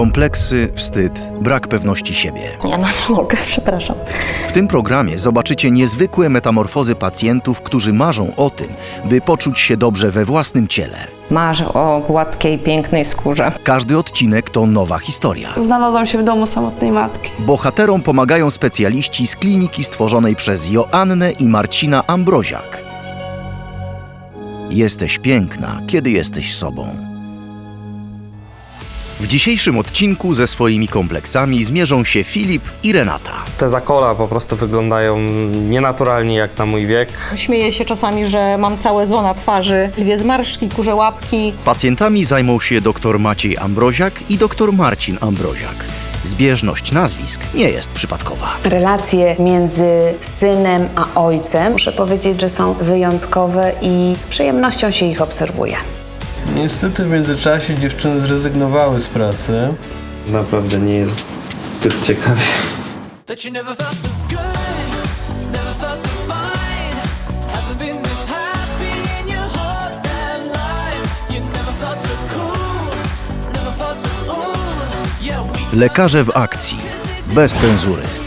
Kompleksy, wstyd, brak pewności siebie. Ja no nie mogę, przepraszam. W tym programie zobaczycie niezwykłe metamorfozy pacjentów, którzy marzą o tym, by poczuć się dobrze we własnym ciele. Marzę o gładkiej, pięknej skórze. Każdy odcinek to nowa historia. Znalazłam się w domu samotnej matki. Bohaterom pomagają specjaliści z kliniki stworzonej przez Joannę i Marcina Ambroziak. Jesteś piękna, kiedy jesteś sobą. W dzisiejszym odcinku ze swoimi kompleksami zmierzą się Filip i Renata. Te zakola po prostu wyglądają nienaturalnie jak na mój wiek. Śmieję się czasami, że mam całe zona twarzy, dwie zmarszczki, kurze łapki. Pacjentami zajmą się dr Maciej Ambroziak i dr Marcin Ambroziak. Zbieżność nazwisk nie jest przypadkowa. Relacje między synem a ojcem, muszę powiedzieć, że są wyjątkowe i z przyjemnością się ich obserwuje. Niestety w międzyczasie dziewczyny zrezygnowały z pracy. Naprawdę nie jest zbyt ciekawie. that you never felt so good, never felt so fine. Haven't been this happy in your whole damn life. You never felt so cool, never felt so ooh. Yeah, we Lekarze w akcji. Bez cenzury.